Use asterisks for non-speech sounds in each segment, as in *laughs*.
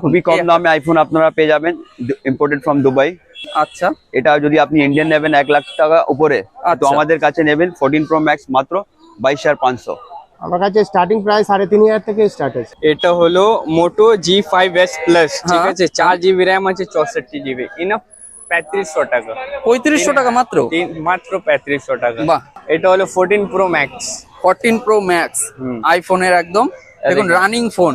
খুবই কম দামে আইফোন আপনারা পেয়ে যাবেন ইম্পোর্টেড ফ্রম দুবাই আচ্ছা। এটা যদি আপনি ইন্ডিয়ান নেবেন এক লাখ টাকা উপরে। তো আচ্ছা। আমাদের কাছে নেবেন ফোরটিন প্রো ম্যাক্স মাত্র বাইশ হাজার পাঁচশো। আমার কাছে স্টার্টিং প্রাইস সাড়ে তিন হাজার থেকে স্টার্ট আছে এটা হলো Moto G five S plus ঠিক হ্যাঁ। আছে? চার জিবি র্যাম আছে চৌষট্টি জিবি ইনাফ পঁয়ত্রিশশো টাকা। পঁয়ত্রিশশো টাকা মাত্র? মাত্র পঁয়ত্রিশশো টাকা। বাহ। এটা হলো fourteen pro max fourteen pro max আইফোনের একদম। দেখুন রানিং ফোন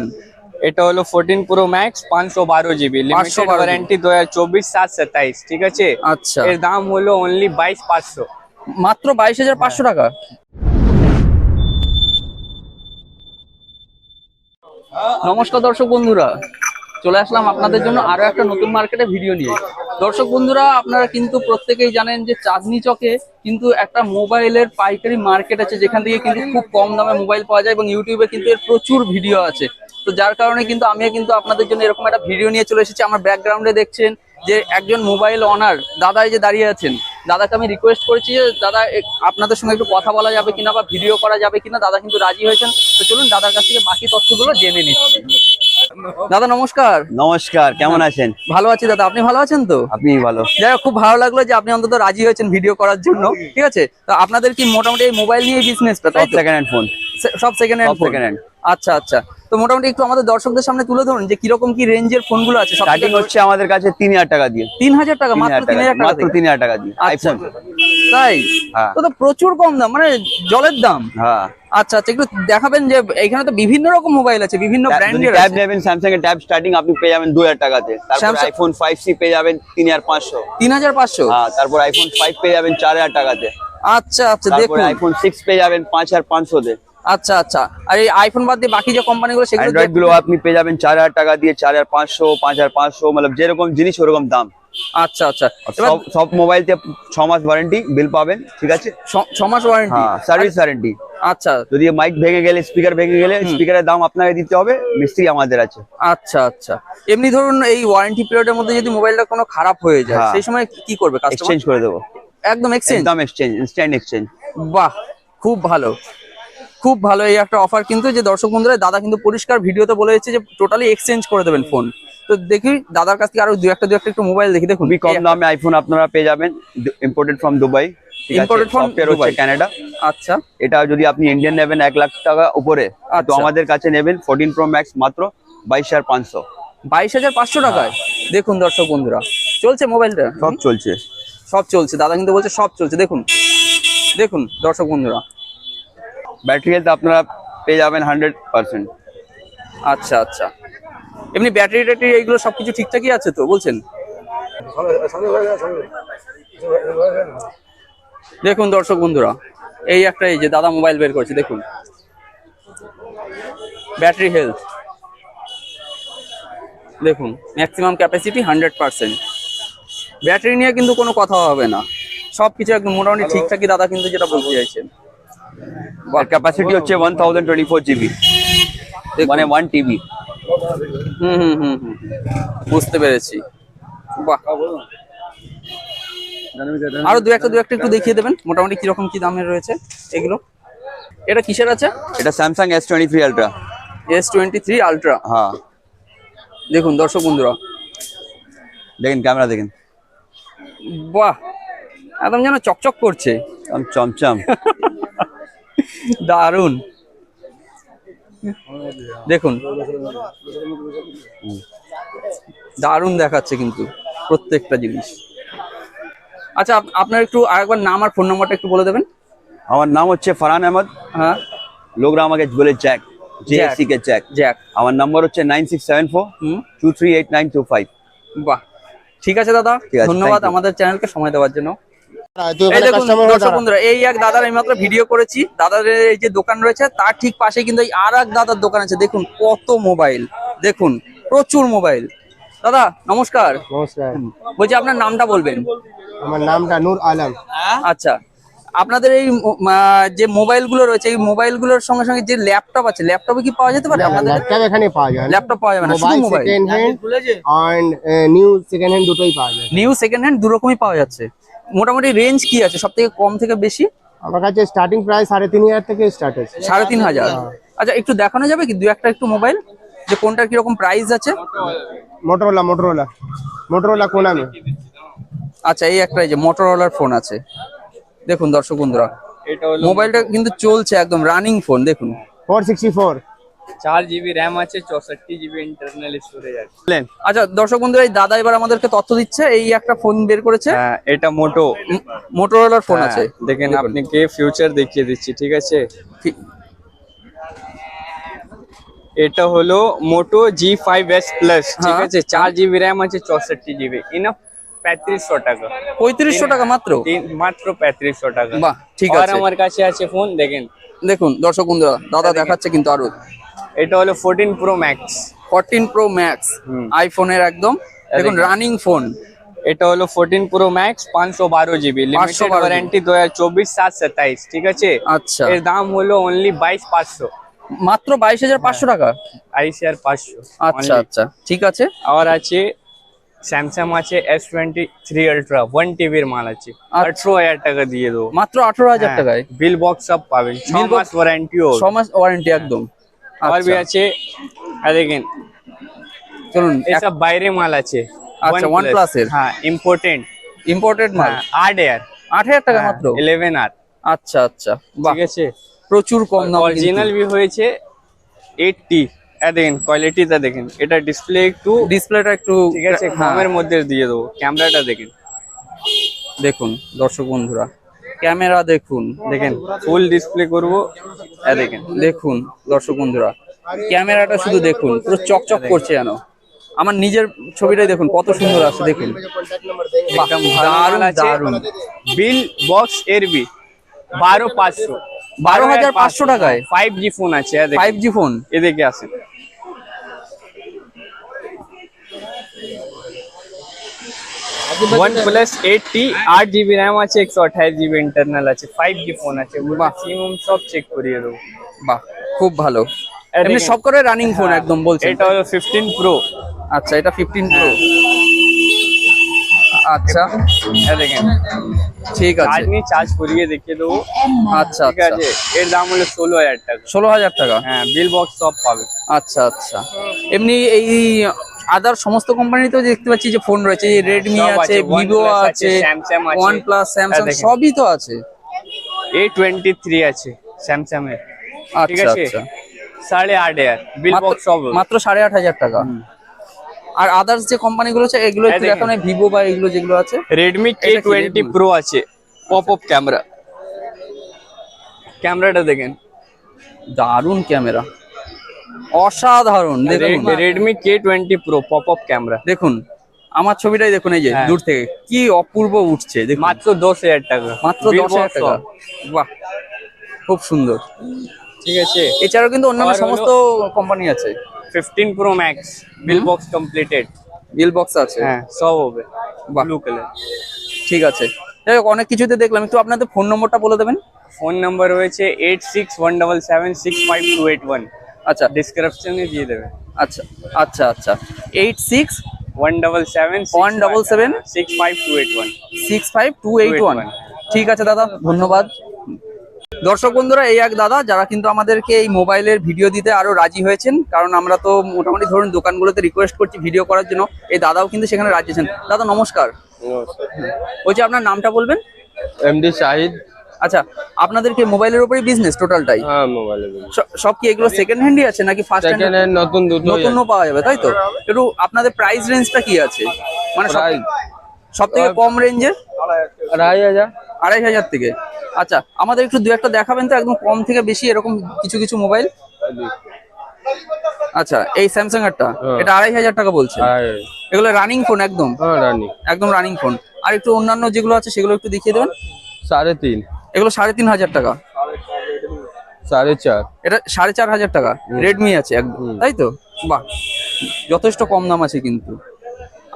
এটা হলো ফোরটিন প্রো ম্যাক্স পাঁচশো বারো জিবি লিমিটেড 512 ওয়ারেন্টি দু হাজার চব্বিশ সাত সাতাইশ ঠিক আছে? আচ্ছা। এর দাম হলো অনলি বাইশ পাঁচশো। মাত্র বাইশ হাজার পাঁচশো টাকা? নমস্কার দর্শক বন্ধুরা। চলে আসলাম আপনাদের জন্য আরও একটা নতুন মার্কেটে ভিডিও নিয়ে। দর্শক বন্ধুরা, আপনারা কিন্তু প্রত্যেকেই জানেন যে চাঁদনি চকে কিন্তু একটা মোবাইলের পাইকারি মার্কেট আছে, যেখান থেকে কিন্তু খুব কম দামে মোবাইল পাওয়া যায় এবং ইউটিউবে কিন্তু এর প্রচুর ভিডিও আছে। তো যার কারণে কিন্তু আমিও কিন্তু আপনাদের জন্য এরকম একটা ভিডিও নিয়ে চলে এসেছি। আমার ব্যাকগ্রাউন্ডে দেখছেন যে একজন মোবাইল অনার দাদা এই যে দাঁড়িয়ে আছেন। দাদাকে আমি রিকোয়েস্ট করেছি যে, দাদা আপনাদের সঙ্গে একটু কথা বলা যাবে কিনা বা ভিডিও করা যাবে কিনা? দাদা কিন্তু রাজি হয়েছেন। তো চলুন, দাদার কাছ থেকে বাকি তথ্যগুলো জেনে নিচ্ছি। *laughs* দাদা নমস্কার। নমস্কার কেমন আছেন? ভালো আছি দাদা আপনি ভালো আছেন তো? আপনি ভালো। যাই হোক, খুব ভালো লাগল যে আপনি অন্তত রাজি হয়েছেন ভিডিও করার জন্য ঠিক আছে? তো আপনাদের কি মোটামুটি এই মোবাইল নিয়ে বিজনেসটা সেকেন্ড হ্যান্ড ফোন সব সেকেন্ড হ্যান্ড সেকেন্ড hand। আচ্ছা আচ্ছা। তো মোটামুটি একটু আমাদের দর্শকদের সামনে তুলে ধরুন যে কীরকম কি রেঞ্জের ফোনগুলো আছে স্টার্টিং হচ্ছে আমাদের কাছে তিন হাজার টাকা দিয়ে। তিন হাজার টাকা মাত্র তিন টাকা হাজার টাকা মাত্র? তিন হাজার টাকা দিয়ে আচ্ছা। আইফোন তাই? হ্যাঁ। তো তো প্রচুর কম দাম মানে জলের দাম। হ্যাঁ। আচ্ছা আচ্ছা একটু দেখাবেন যে এখানে তো বিভিন্ন রকম মোবাইল আছে বিভিন্ন ব্র্যান্ডের ট্যাব নেবেন স্যামসাং এর ট্যাব স্টার্টিং আপনি পেয়ে যাবেন দু হাজার টাকাতে। তারপর আইফোন ফাইভ সি পেয়ে যাবেন তিন হাজার পাঁচশো। তিন হাজার পাঁচশো? হ্যাঁ তারপর আইফোন ফাইভ পেয়ে যাবেন চার হাজার টাকাতে। আচ্ছা আচ্ছা দেখুন। আইফোন সিক্স পেয়ে যাবেন পাঁচ হাজার পাঁচশোতে। আচ্ছা আচ্ছা। আর এই আইফোন বাদ দিয়ে বাকি যে কোম্পানিগুলো সেগুলো অ্যান্ড্রয়েডগুলো আপনি পেয়ে যাবেন চার হাজার টাকা দিয়ে চার হাজার পাঁচশো পাঁচ হাজার পাঁচশো মানে যেরকম জিনিস ওরকম দাম। আচ্ছা আচ্ছা। সব মোবাইলতে ছ মাস ওয়ারেন্টি বিল পাবেন ঠিক আছে? ছ- মাস ওয়ারেন্টি সার্ভিস ওয়ারেন্টি আচ্ছা। যদি মাইক ভেঙে গেলে স্পিকার ভেঙে গেলে স্পিকারের দাম আপনাকে দিতে হবে মিস্ত্রি আমাদের আছে। আচ্ছা আচ্ছা। এমনি ধরুন এই ওয়ারেন্টি পিরিয়ডের মধ্যে যদি মোবাইলটা কোনো খারাপ হয়ে যায় হ্যাঁ। সেই সময় কি করবে এক্সচেঞ্জ করে দেবো। একদম এক্সচেঞ্জ একদম এক্সচেঞ্জ ইনস্ট্যান্ট এক্সচেঞ্জ বাহ খুব ভালো। খুব ভালো এই একটা অফার কিন্তু যে দর্শক বন্ধুরা দাদা কিন্তু পরিষ্কার ভিডিওতে বলে দিচ্ছে যে টোটালি এক্সচেঞ্জ করে দেবেন ফোন তো দেখি দাদার কাছ থেকে আরও দু একটা দু একটা একটু মোবাইল দেখি দেখুন। কম দামে আইফোন আপনারা পেয়ে যাবেন। ইম্পোর্টেড ফ্রম দুবাই সফটওয়্যার হচ্ছে কানাডা আচ্ছা। এটা যদি আপনি ইন্ডিয়ান নেবেন এক লাখ টাকা উপরে তো আচ্ছা। আমাদের কাছে নেবেন ফোরটিন প্রো ম্যাক্স মাত্র বাইশ হাজার পাঁচশো। বাইশ হাজার পাঁচশো টাকায়। দেখুন দর্শক বন্ধুরা চলছে মোবাইলটা? সব চলছে। সব চলছে দাদা কিন্তু বলছে সব চলছে দেখুন। দেখুন দর্শক বন্ধুরা। ব্যাটারি হেলথ আপনারা পেয়ে যাবেন হান্ড্রেড পার্সেন্ট। আচ্ছা আচ্ছা। এমনি ব্যাটারি ট্যাটারি এইগুলো সবকিছু ঠিকঠাকই আছে তো, বলছেন? দেখুন দর্শক বন্ধুরা, এই একটা এই যে দাদা মোবাইল বের করেছে, দেখুন। Battery health. দেখুন maximum capacity hundred percent. Battery নিয়ে কিন্তু কোনো কথা হবে না। সব কিছু একদম মোটামুটি ঠিকঠাকই দাদা কিন্তু যেটা বলতে চাইছেন। আর ক্যাপাসিটি হচ্ছে one thousand twenty four GB মানে ওয়ান টিবি হুম হুম হুম হুম বুঝতে পেরেছি। বাহ। আরও দু একটা দু একটা একটু দেখিয়ে দেবেন। মোটামুটি কীরকম কি দামের রয়েছে এগুলো? এটা কিসের আছে? এটা Samsung S twenty three ultra S twenty three ultra হ্যাঁ। দেখুন দর্শক বন্ধুরা। দেখেন ক্যামেরা দেখেন। বাহ। একদম যেন চকচক করছে। একদম চমচম। *laughs* দারুণ দেখুন। দারুণ দেখাচ্ছে কিন্তু প্রত্যেকটা জিনিস। আচ্ছা আপ- আপনার একটু আরেকবার নাম আর ফোন নম্বরটা একটু বলে দেবেন? আমার নাম হচ্ছে ফারহান আহমদ। হ্যাঁ। লোকরা আমাকে বলে জ্যাক জেএসসি কে জ্যাক জ্যাক আমার নাম্বার হচ্ছে nine six seven four two three eight nine two five বাহ। ঠিক আছে দাদা। ধন্যবাদ আমাদের চ্যানেলকে সময় দেওয়ার জন্য। এই বন্ধুরা এই এক দাদার আমি মাত্র ভিডিও করেছি। দাদার এই যে দোকান রয়েছে তার ঠিক পাশে কিন্তু আর এক দাদার দোকান আছে। দেখুন কত মোবাইল দেখুন প্রচুর মোবাইল দাদা নমস্কার। নমস্কার। বলছি আপনার নামটা বলবেন। আমার নামটা নূর আলম। আচ্ছা আপনাদের এই যে মোবাইলগুলো রয়েছে এই মোবাইলগুলোর সঙ্গে সঙ্গে যে ল্যাপটপ আছে ল্যাপটপে কি পাওয়া যেতে পারে হ্যাঁ, আপনাদের? ল্যাপটপ এখানে পাওয়া যায়। ল্যাপটপ পাওয়া যাবে না mobile second hand and new second hand দুটোই পাওয়া যায়। নিউ সেকেন্ড হ্যান্ড দুরকমই পাওয়া যাচ্ছে। মোটামুটি রেঞ্জ কি আছে? সবথেকে কম থেকে বেশি? আমার কাছে স্টার্টিং প্রায় সাড়ে তিন হাজার থেকে স্টার্ট আছে সাড়ে তিন হাজার। আচ্ছা একটু দেখানো যাবে কি? দু একটা একটু মোবাইল যে কোনটার কীরকম প্রাইস আছে? মোটরোলা মোটরোলা কোন আমি আচ্ছা এই একটা এই যে মোটরোলার ফোন আছে। দেখুন দর্শক বন্ধুরা মোবাইলটা কিন্তু চলছে একদম রানিং ফোন দেখুন। ফোর সিক্সটি ফোর চার জিবি র্যাম আছে চৌষট্টি জিবি ইন্টারনাল স্টোরেজ আছে। আচ্ছা দর্শক বন্ধুরা এই দাদা এবার আমাদেরকে তথ্য দিচ্ছে এই একটা ফোন বের করেছে। হ্যাঁ, এটা মোটো মোটোরোলার ফোন আছে। দেখেন আপনি কে ফিউচার দেখিয়ে দিচ্ছি ঠিক আছে? এটা হলো Moto G five S plus ঠিক হ্যাঁ। আছে? চার জিবি র্যাম আছে চৌষট্টি জিবি ইনাফ পঁয়ত্রিশশো টাকা। পঁয়ত্রিশশো টাকা মাত্র? মাত্র পঁয়ত্রিশশো টাকা। বাহ, ঠিক আছে। আমার কাছে আছে ফোন দেখেন। দেখুন দর্শক বন্ধুরা দাদা দেখাচ্ছে কিন্তু আরও। এটা হলো fourteen pro max fourteen pro max. আইফোনের একদম। দেখুন। রানিং ফোন এটা হলো ফোরটিন প্রো ম্যাক্স পাঁচশো বারো জিবি লিমিটেড 512 ওয়ারেন্টি দু হাজার চব্বিশ সাত সাতাইশ ঠিক আছে? আচ্ছা। এর দাম হলো অনলি বাইশ পাঁচশো। মাত্র বাইশ হাজার পাঁচশো টাকা? বাইশ হাজার পাঁচশো। আচ্ছা আচ্ছা ঠিক আছে। আর আছে স্যামসাং আছে S twenty three ultra one টিভির মাল আছে। আঠারো হাজার টাকা দিয়ে দেবো। মাত্র আঠারো হাজার টাকায়? বিল বক্স সব পাবেন। ছ মাস ওয়ারেন্টিও ছ মাস ওয়ারেন্টি একদম। আর বি আচ্ছা, আছে আর দেখেন চলুন এসব বাইরে মাল আছে। আচ্ছা, OnePlus এর। হ্যাঁ ইম্পর্টেন্ট ইম্পোর্টেড মাল? আট এয়ার আট হাজার টাকা মাত্র? ইলেভেন আর আচ্ছা আচ্ছা। ঠিক আছে? প্রচুর কম দাম অরিজিনাল ভি হয়েছে এইটটি দেখেন কোয়ালিটিটা দেখেন। এটা ডিসপ্লে একটু ডিসপ্লেটা একটু ঠিক আছে হ্যাঁ, কমের মধ্যে দিয়ে দেবো। ক্যামেরাটা দেখেন। দেখুন দর্শক বন্ধুরা। ক্যামেরা দেখুন দেখেন। ফুল ডিসপ্লে করব। এ দেখেন। দেখুন দর্শক বন্ধুরা। ক্যামেরাটা শুধু দেখুন পুরো চকচক করছে যেন। আমার নিজের ছবিটাই দেখুন কত সুন্দর আছে দেখুন। একদম দারুণ আছে। বিল বক্স এর বি বারো পাঁচশো। বারো হাজার পাঁচশো টাকায়? ফাইভ জি ফোন আছে ফাইভ জি ফোন এদিকে আসেন। वन प्लस एट टी आठ जीबी रैम আছে একশো আঠাশ জিবি ইন্টারনাল আছে ফাইভ জি ফোন আছে বাহ। সিম সব চেক করিয়ে দেবো বাহ খুব ভালো এই এমনি দেখেন। সব করে রানিং ফোন একদম বলছেন এটা হলো ফিফটিন প্রো আচ্ছা এটা ফিফটিন প্রো আচ্ছা দেখেন ঠিক আছে চার্জ নিয়ে চার্জ করিয়ে দেখিয়ে দেবো আচ্ছা ঠিক আচ্ছা আছে এর দাম হলো ষোলো হাজার টাকা ষোলো হাজার টাকা হ্যাঁ বিল বক্স সব পাবে আচ্ছা আচ্ছা এমনি এই আদার সমস্ত কোম্পানিতেও দেখতে পাচ্ছি যে ফোন রয়েছে রেডমি আছে আছে, ভিভো আছে ওয়ান প্লাস স্যামসাং হ্যাঁ, সবই তো আছে। এ টোয়েন্টি থ্রি আছে স্যামসাং এর। ঠিক আচ্ছা আছে? আচ্ছা। সাড়ে আট হাজার বিল বক্স সব মাত্র সাড়ে আট হাজার টাকা। আর আদার্স যে কোম্পানিগুলো আছে এগুলো হ্যাঁ, একটু। এখন ভিভো বা এগুলো যেগুলো আছে। রেডমি কে টোয়েন্টি প্রো আছে পপ আপ ক্যামেরা ক্যামেরাটা দেখেন। দারুণ ক্যামেরা অসাধারণ Redmi K twenty pro pop up camera দেখুন আমার ছবিটাই দেখুন এই যে হ্যাঁ। দূর থেকে। কি অপূর্ব উঠছে মাত্র দশ হাজার টাকা। মাত্র দশ হাজার টাকা। বাহ খুব সুন্দর। ঠিক আছে। এছাড়াও কিন্তু অন্যান্য সমস্ত কোম্পানি আছে। Fifteen pro max bill box completed bill box আছে। হ্যাঁ সব হবে। ব্লু কালার ঠিক আছে। যাই হোক অনেক কিছুতে দেখলাম। একটু আপনাদের ফোন নম্বরটা বলে দেবেন। ফোন নম্বর রয়েছে eight six one double seven six five two eight one আচ্ছা। ডিসক্রিপশনে দিয়ে দেবে। আচ্ছা আচ্ছা আচ্ছা। Eight six one double seven 177 six five two eight one six five two eight one ঠিক আছে দাদা ধন্যবাদ। দর্শক বন্ধুরা এই এক দাদা যারা কিন্তু আমাদেরকে এই মোবাইলের ভিডিও দিতে আরও রাজি হয়েছেন কারণ আমরা তো মোটামুটি ধরুন দোকানগুলোতে রিকোয়েস্ট করছি ভিডিও করার জন্য এই দাদাও কিন্তু সেখানে রাজি আছেন। দাদা নমস্কার। বলছি আপনার নামটা বলবেন? এমডি শাহিদ আচ্ছা আপনাদেরকে মোবাইলের উপরেই বিজনেস টোটালটাই হ্যাঁ মোবাইলে সব কি এগুলো সেকেন্ড হ্যান্ডই আছে নাকি ফার্স্ট সেকেন্ড হ্যান্ড নতুন দুটো নতুনও পাওয়া যাবে তাই তো? একটু আপনাদের প্রাইস রেঞ্জটা কি আছে? মানে? সব থেকে কম রেঞ্জের আড়াই হাজার। আড়াই হাজার থেকে। আচ্ছা আমাদের একটু দু একটা দেখাবেন তো একদম কম থেকে বেশি এরকম কিছু কিছু মোবাইল আচ্ছা এই স্যামসাং এরটা? হ্যাঁ। এটা আড়াই হাজার টাকা বলছে। এগুলো রানিং ফোন একদম? হ্যাঁ রানি একদম রানিং ফোন আর একটু অন্যান্য যেগুলো আছে সেগুলো একটু দেখিয়ে দেবেন। সাড়ে তিন। এগুলো সাড়ে তিন হাজার টাকা। সাড়ে চার। এটা সাড়ে চার হাজার টাকা। রেডমি আছে একদম। তাই তো? বাহ। যথেষ্ট কম দাম আছে কিন্তু।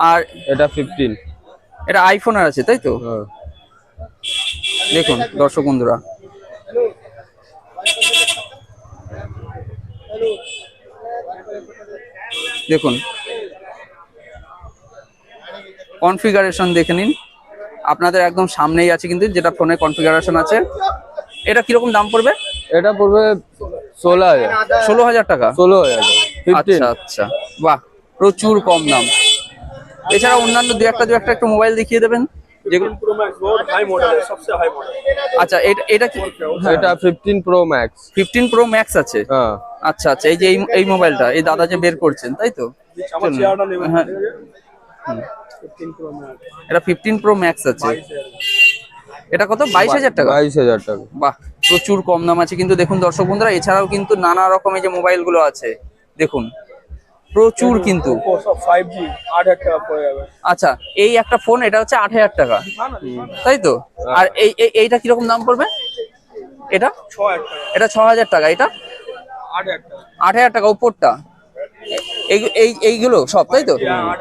আর এটা ফিফটিন এটা আইফোন আর আছে তাই তো? হ্যাঁ। দেখুন দর্শক বন্ধুরা। দেখুন। কনফিগারেশন দেখে নিন। আপনাদের একদম সামনেই আছে কিন্তু যেটা ফোনে কনফিগারেশন আছে। এটা কীরকম দাম পড়বে? এটা পড়বে ষোলো হাজার। ষোলো হাজার টাকা? ষোলো হাজার। আচ্ছা আচ্ছা। বাহ প্রচুর কম দাম। এছাড়া অন্যান্য দু একটা দু একটা একটু মোবাইল দেখিয়ে দেবেন। আচ্ছা এটা এটা কি এটা fifteen pro max fifteen pro max আছে? হ্যাঁ। আচ্ছা আচ্ছা এই যে এই- এই মোবাইলটা এই দাদা যে বের করছেন তাই তো? হ্যাঁ। এটা ফিফটিন প্রো ম্যাক্স আছে। এটা কত? বাইশ হাজার টাকা? বাইশ হাজার টাকা। বাহ প্রচুর কম দাম আছে। কিন্তু দেখুন দর্শক বন্ধুরা এছাড়াও কিন্তু নানা রকমের যে মোবাইলগুলো আছে দেখুন প্রচুর কিন্তু। আচ্ছা এই একটা ফোন এটা হচ্ছে আট হাজার টাকা। তাই তো? আর এই এই- এইটা কীরকম দাম পড়বে? এটা? এটা ছ হাজার টাকা এটা? আট হাজার টাকা উপরটা। এই- এই এইগুলো সব তাই তো?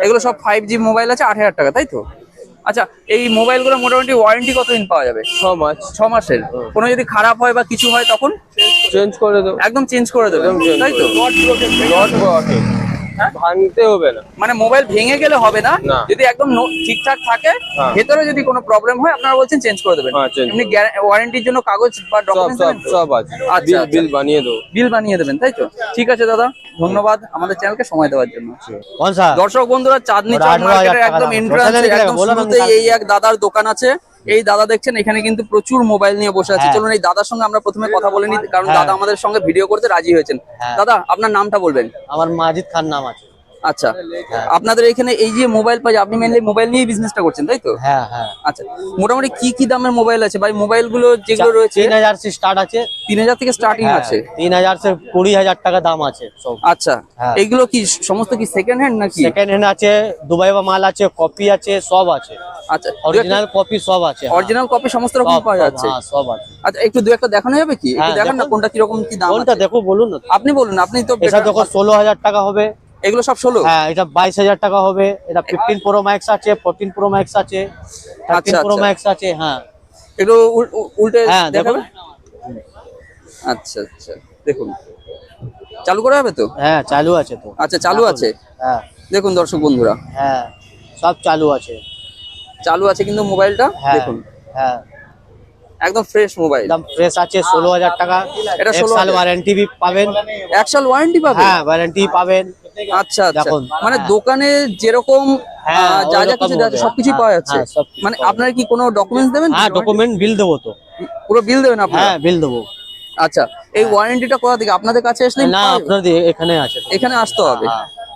এগুলো সব ফাইভ জি মোবাইল আছে আট হাজার টাকা তাই তো? আচ্ছা এই মোবাইলগুলো মোটামুটি ওয়ারেন্টি কতদিন পাওয়া যাবে? ছ মাস। ছ মাসের। কোনো যদি খারাপ হয় বা কিছু হয় তখন? চেঞ্জ করে দেবো। একদম চেঞ্জ করে দেবে তাই তো? হ্যাঁ? ভাঙতে হবে না। মানে মোবাইল ভেঙে গেলে হবে না? যদি একদম ঠিকঠাক থাকে হ্যাঁ। ভেতরে যদি কোনো প্রবলেম হয় আপনারা বলছেন চেঞ্জ করে দেবেন। হ্যাঁ, এমনি ওয়ারেন্টির জন্য কাগজ বা ডকুমেন্টস সব আছে। আচ্ছা বিল আচ্ছা। বানিয়ে দেবো। বিল বানিয়ে দেবেন তাই তো? ঠিক আছে দাদা। ধন্যবাদ আমাদের চ্যানেলকে সময় দেওয়ার জন্য। দর্শক বন্ধুরা চাঁদনি চক মার্কেটের একদম এন্ট্রান্স একদম শুরুতেই এই এক দাদার দোকান আছে। এই দাদা দেখছেন এখানে কিন্তু প্রচুর মোবাইল নিয়ে বসে আছে হ্যাঁ। চলুন এই দাদার সঙ্গে আমরা প্রথমে কথা বলে নিই কারণ হ্যাঁ। দাদা আমাদের সঙ্গে ভিডিও করতে রাজি হয়েছেন হ্যাঁ। দাদা আপনার নামটা বলবেন আমার মাজিদ খান নাম আছে আচ্ছা আপনাদের এখানে এই যে মোবাইল পাই আপনি মেনলি মোবাইল নিয়ে বিজনেসটা করছেন তাই তো? হ্যাঁ হ্যাঁ। আচ্ছা মোটামুটি কি কি দামের মোবাইল আছে? ভাই মোবাইলগুলো যেগুলো রয়েছে তিন হাজার স্টার্ট আছে। তিন হাজার থেকে স্টার্টিং হ্যাঁ, আছে। তিন হাজার से কুড়ি হাজার টাকা দাম আছে সব। আচ্ছা হ্যাঁ। এইগুলো কি সমস্ত কি সেকেন্ড হ্যান্ড নাকি? সেকেন্ড হ্যান্ড আছে দুবাই বা মাল আছে কপি আছে সব আছে। আচ্ছা অরিজিনাল কপি সব আছে হ্যাঁ। অরিজিনাল কপি সমস্ত রকম পাওয়া যাচ্ছে। হ্যাঁ, সব আছে। আচ্ছা একটু দু একটা দেখানো যাবে কি? একটু হ্যাঁ, দেখান না। কোনটা কীরকম কি দাম কোনটা? দেখো বলুন না। আপনি বলুন আপনি তো এটা দেখো ষোলো হাজার টাকা হবে। এগুলো সব ষোলো? হ্যাঁ এটা বাইশ হাজার টাকা হবে। এটা ফিফটিন প্রো ম্যাক্স আছে ফোরটিন প্রো ম্যাক্স আছে থার্টিন আচ্ছা, প্রো আচ্ছা। ম্যাক্স আছে হ্যাঁ। এগুলো উল- উল- উল্টে হ্যাঁ, দেখো। দেখাবে আচ্ছা আচ্ছা দেখুন। চালু করা হবে তো? হ্যাঁ চালু আছে তো। আচ্ছা চালু আছে? হ্যাঁ। দেখুন দর্শক বন্ধুরা। হ্যাঁ সব চালু আছে। চালু আছে কিন্তু মোবাইলটা? হ্যাঁ দেখুন। হ্যাঁ। একদম ফ্রেশ মোবাইল। একদম ফ্রেশ আছে ষোলো হাজার টাকা। এটা 16,000 সাল ওয়ারেন্টি পাবেন। এক সাল ওয়ারেন্টি পাবে হ্যাঁ ওয়ারেন্টি পাবেন। আচ্ছা আচ্ছা। মানে হ্যাঁ। দোকানে যেরকম হ্যাঁ, যা যা কিছু। সবকিছু পাওয়া যাচ্ছে। হ্যাঁ, মানে পাওয়া আপনার কি কোনো ডকুমেন্টস দেবেন? হ্যাঁ ডকুমেন্ট বিল দেবো তো। পুরো বিল দেবেন আপনারা? হ্যাঁ বিল দেবো। আচ্ছা এই ওয়ারেন্টিটা কোথা থেকে? আপনাদের কাছে আসলে না আপনাদের এখানে আছে এখানে আসতে হবে।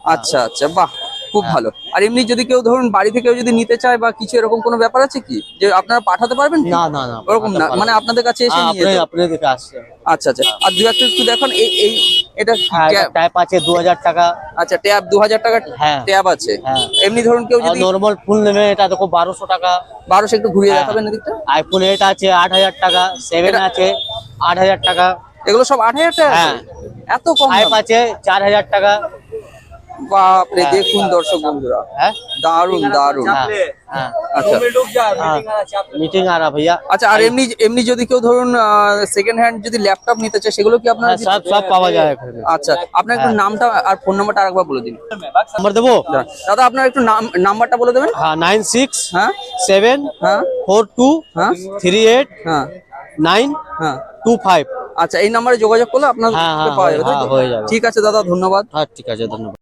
আচ্ছা আচ্ছা বাহ খুব ভালো। আর এমনি যদি কেউ ধরুন বাড়ি থেকে যদি নিতে চায় বা কিছু এরকম কোনো ব্যাপার আছে কি? যে আপনারা পাঠাতে পারবেন না না না ওরকম না। মানে আপনাদের কাছে এসে নিয়ে আপনি। আপনাদের আসছে। আচ্ছা আচ্ছা। আর দু একটা একটু দেখান এই এই এটা? টাইপ আছে দু হাজার টাকা আচ্ছা ট্যাপ দু হাজার টাকা হ্যাঁ। ট্যাব আছে হ্যাঁ। এমনি ধরুন কেউ যদি নর্মাল ফুল নেবে এটা দেখো বারোশো টাকা বারোশো একটু ঘুরিয়ে হ্যাঁ। দেখাবেন এদিকটা আইফোন এইট আছে আট হাজার টাকা সেভেন আছে আট হাজার টাকা এগুলো সব আট হাজার টাকা হ্যাঁ। এত কম ফাইভ আছে চার হাজার টাকা বাপরে দেখুন দর্শক বন্ধুরা। দারুণ দারুণ মিটিং হ্যাঁ, আচ্ছা।, হ্যাঁ। আচ্ছা। আর এমনি এমনি যদি কেউ ধরুন সেকেন্ড হ্যান্ড যদি ল্যাপটপ নিতে চায় সেগুলো কি আপনার সব পাওয়া আচ্ছা আপনার নামটা আর ফোন নাম্বারটা আরেকবার বলে দিন। দেবো? আচ্ছা, দাদা আপনার একটু নাম্বারটা বলে দেবেন? নাইন সিক্স হ্যাঁ। সেভেন হ্যাঁ। ফোর টু হ্যাঁ। থ্রি এইট হ্যাঁ। নাইন হ্যাঁ। টু ফাইভ হ্যাঁ। আচ্ছা এই নাম্বারে যোগাযোগ করলে আপনার পাওয়া যাবে। ঠিক আছে দাদা ধন্যবাদ। হ্যাঁ ঠিক আছে ধন্যবাদ।